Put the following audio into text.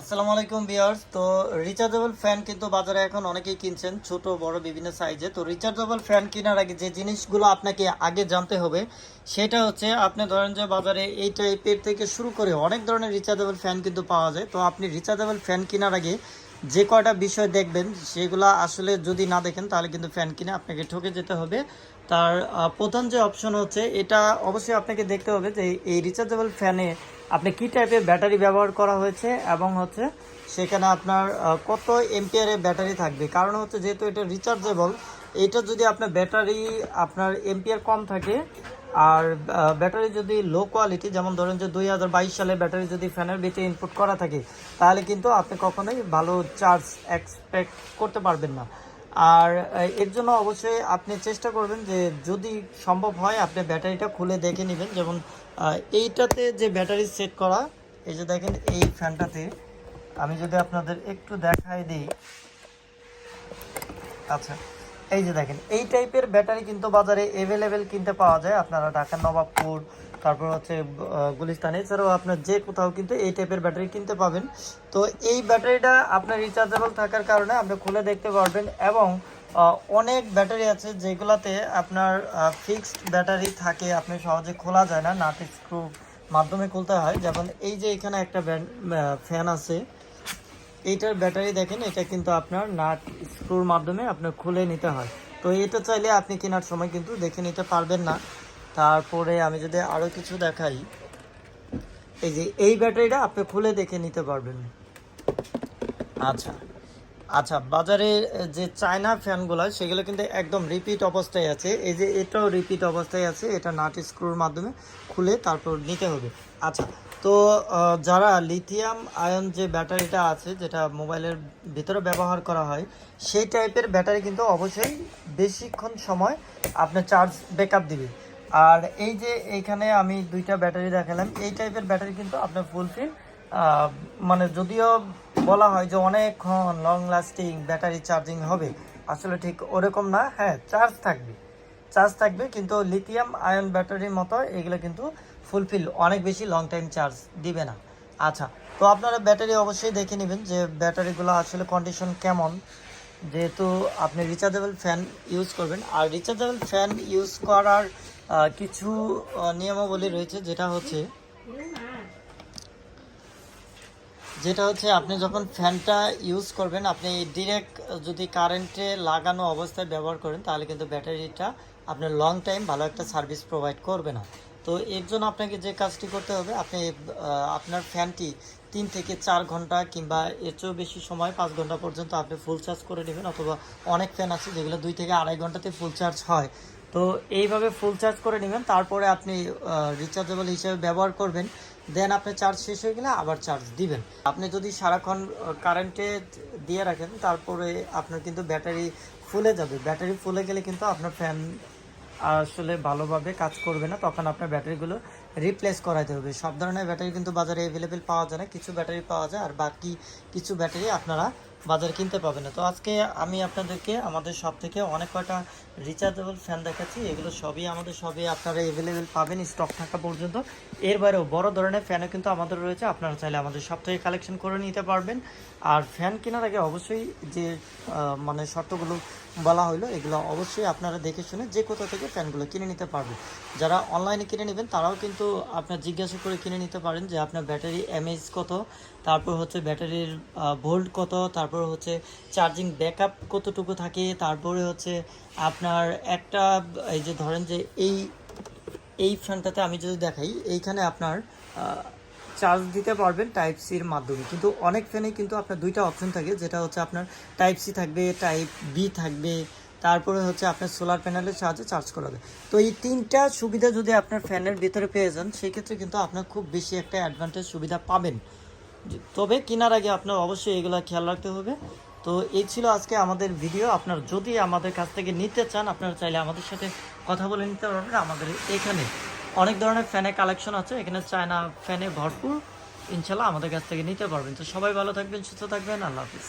আসসালামু আলাইকুম বিয়ার্স তো রিচার্জেবল ফ্যান কিন্তু বাজারে এখন অনেকেই কিনছেন, ছোট, বড়, বিভিন্ন সাইজে। তো রিচার্জেবল ফ্যান কেনার আগে যে জিনিসগুলো আপনাকে আগে জানতে হবে, সেটা হচ্ছে আপনি ধরেন যে বাজারে এই টাইপের থেকে শুরু করে অনেক ধরনের রিচার্জেবল ফ্যান কিন্তু পাওয়া যায়। তো আপনি রিচার্জেবল ফ্যান কেনার আগে যে কয়টা বিষয় দেখবেন, সেগুলো আসলে যদি না দেখেন, তাহলে কিন্তু ফ্যান কিনে আপনাকে ঠকে যেতে হবে। তার প্রধান যে অপশন হচ্ছে, এটা অবশ্যই আপনাকে দেখতে হবে যে এই রিচার্জেবল ফ্যানে আপনি কি টাইপের ব্যাটারি ব্যবহার করা হয়েছে এবং হচ্ছে সেখানে আপনার কত এমপিয়ারের ব্যাটারি থাকবে? কারণ হচ্ছে যেহেতু এটা রিচার্জেবল এটা যদি আপনার ব্যাটারি আপনার এমপিয়ার কম থাকে, আর ব্যাটারি যদি লো কোয়ালিটি যেমন ধরেন যে দুই হাজার বাইশ সালে ব্যাটারি যদি ফ্যানের ভিতরে ইনপুট করা থাকে, তাহলে কিন্তু আপনি কখনোই ভালো চার্জ এক্সপেক্ট করতে পারবেন না। আর এর জন্য অবশ্যই আপনি চেষ্টা করবেন যে যদি সম্ভব হয় আপনি ব্যাটারিটা খুলে দেখে নেবেন। যেমন এইটাতে যে ব্যাটারি সেট করা, এই যে দেখেন এই ফ্যানটাতে, আমি যদি আপনাদের একটু দেখাই দিই। আচ্ছা এই যে দেখেন, এই টাইপের ব্যাটারি কিন্তু বাজারে অ্যাভেলেবেল কিনতে পাওয়া যায়। আপনারা ঢাকার নবাবপুর তারপর হচ্ছে গুলিস্তান। এছাড়াও আপনার যে কোথাও কিন্তু এই টাইপের ব্যাটারি কিনতে পাবেন। তো এই ব্যাটারিটা আপনার রিচার্জেবল থাকার কারণে আপনি খুলে দেখতে পারবেন এবং অনেক ব্যাটারি আছে যেগুলাতে আপনার ফিক্সড ব্যাটারি থাকে, আপনি সহজে খোলা যায় না নাট স্ক্রু মাধ্যমে খুলতে হয়। যেমন এই যে এখানে একটা ফ্যান আছে, এইটার ব্যাটারি দেখেন, এটা কিন্তু আপনার নাট স্ক্রুর মাধ্যমে আপনার খুলে নিতে হয়। তো এটা চাইলে আপনি কেনার সময় কিন্তু দেখে নিতে পারবেন না। তারপরে আমি যদি আরও কিছু দেখাই, এই যে এই ব্যাটারিটা আপনি খুলে দেখে নিতে পারবেন। আচ্ছা আচ্ছা বাজারে যে চায়না ফ্যানগুলো সেগুলো কিন্তু একদম রিপিট অবস্থায় আছে। এই যে এটাও রিপিট অবস্থায় আছে, এটা নাট স্ক্রুর মাধ্যমে খুলে তারপর নিতে হবে। আচ্ছা তো যারা লিথিয়াম আয়ন যে ব্যাটারিটা আছে, যেটা মোবাইলের ভিতরে ব্যবহার করা হয়, সেই টাইপের ব্যাটারি কিন্তু অবশ্যই বেশিক্ষণ সময় আপনার চার্জ ব্যাকআপ দিবে। আর এই যে এইখানে আমি দুইটা ব্যাটারি দেখালাম, এই টাইপের ব্যাটারি কিন্তু আপনার ফুলফিল মানে যদিও বলা হয় যে অনেকক্ষণ লং লাস্টিং ব্যাটারি চার্জিং হবে, আসলে ঠিক ওরকম না হ্যাঁ চার্জ থাকবে চার্জ থাকবে, কিন্তু লিথিয়াম আয়ন ব্যাটারির মতো এগুলো কিন্তু ফুলফিল অনেক বেশি লং টাইম চার্জ দিবে না। আচ্ছা তো আপনারা ব্যাটারি অবশ্যই দেখে নেবেন যে ব্যাটারিগুলো আসলে কন্ডিশন কেমন। যেহেতু আপনি রিচার্জেবল ফ্যান ইউজ করবেন, আর রিচার্জেবল ফ্যান ইউজ করার কিছু নিয়মাবলী রয়েছে, যেটা হচ্ছে যেটা হচ্ছে আপনি যখন ফ্যানটা ইউজ করবেন, আপনি ডিরেক্ট যদি কারেন্টে লাগানো অবস্থায় ব্যবহার করেন, তাহলে কিন্তু ব্যাটারিটা আপনার লং টাইম ভালো একটা সার্ভিস প্রোভাইড করবে না। তো এর জন্য আপনাকে যে কাজটি করতে হবে, আপনি আপনার ফ্যানটি তিন থেকে চার ঘণ্টা কিংবা এর চেয়েও বেশি সময়, পাঁচ ঘণ্টা পর্যন্ত আপনি ফুল চার্জ করে নেবেন, অথবা অনেক ফ্যান আছে যেগুলো দুই থেকে আড়াই ঘন্টাতে ফুল চার্জ হয়। তো এইভাবে ফুল চার্জ করে নেবেন, তারপরে আপনি রিচার্জেবল হিসেবে ব্যবহার করবেন দেন আপনি চার্জ শেষ হয়ে গেলে আবার চার্জ দিবেন। আপনি যদি সারাক্ষণ কারেন্টে দিয়ে রাখেন, তারপরে আপনার কিন্তু ব্যাটারি ফুলে যাবে। ব্যাটারি ফুলে গেলে কিন্তু আপনার ফ্যান আসলে ভালোভাবে কাজ করবে না, তখন আপনার ব্যাটারিগুলো রিপ্লেস করাতে হবে। সব ধরনের ব্যাটারি কিন্তু বাজারে অ্যাভেলেবেল পাওয়া যায় না, কিছু ব্যাটারি পাওয়া যায়, আর বাকি কিছু ব্যাটারি আপনারা বাজারে কিনতে পাবেন না। তো আজকে আমি আপনাদেরকে আমাদের সব থেকে অনেক কয়টা রিচার্জেবল ফ্যান দেখাচ্ছি। এগুলো সবই আমাদের সবই আপনারা অ্যাভেলেবেল পাবেন স্টক থাকা পর্যন্ত। এর বাইরেও বড় ধরনের ফ্যানও কিন্তু আমাদের রয়েছে। আপনারা চাইলে আমাদের সব থেকে কালেকশন করে নিতে পারবেন। আর ফ্যান কেনার আগে অবশ্যই যে মানে শর্তগুলো বলা হলো এগুলো অবশ্যই আপনারা দেখে শুনে যে কোথা থেকে ফ্যানগুলো কিনে নিতে পারবেন। যারা অনলাইনে কিনে নেবেন, তারাও কিন্তু আপনার জিজ্ঞাসা করে কিনে নিতে পারেন যে আপনার ব্যাটারি এমএইচ কত? তারপর হচ্ছে ব্যাটারির ভোল্ট কত, তারপর হচ্ছে চার্জিং ব্যাকআপ কতটুকু থাকে, তারপরে হচ্ছে আপনার একটা, এই যে ধরেন যে এই এই ফ্যানটাতে আমি যদি দেখাই, এইখানে আপনার চার্জ দিতে পারবেন টাইপ সির মাধ্যমে। কিন্তু অনেক ফ্যানে কিন্তু আপনার দুইটা অপশন থাকে, যেটা হচ্ছে আপনার টাইপ সি থাকবে, টাইপ বি থাকবে, তারপরে হচ্ছে আপনার সোলার প্যানেলের সাহায্যে চার্জ করা যায় তো এই তিনটা সুবিধা যদি আপনার ফ্যানের ভিতরে পেয়ে যান, সেক্ষেত্রে কিন্তু আপনার খুব বেশি একটা অ্যাডভান্টেজ সুবিধা পাবেন। তবে কেনার আগে আপনার অবশ্যই এগুলো খেয়াল রাখতে হবে। তো এই ছিল আজকে আমাদের ভিডিও আপনার যদি আমাদের কাছ থেকে নিতে চান, আপনারা চাইলে আমাদের সাথে কথা বলে নিতে পারবেন। আমাদের এখানে অনেক ধরনের ফ্যানে কালেকশন আছে। এখানে চায়না ফ্যানে ভরপুর। ইনশাল্লাহ আমাদের কাছ থেকে নিতে পারবেন। তো সবাই ভালো থাকবেন, সুস্থ থাকবেন। আল্লাহ হাফিজ।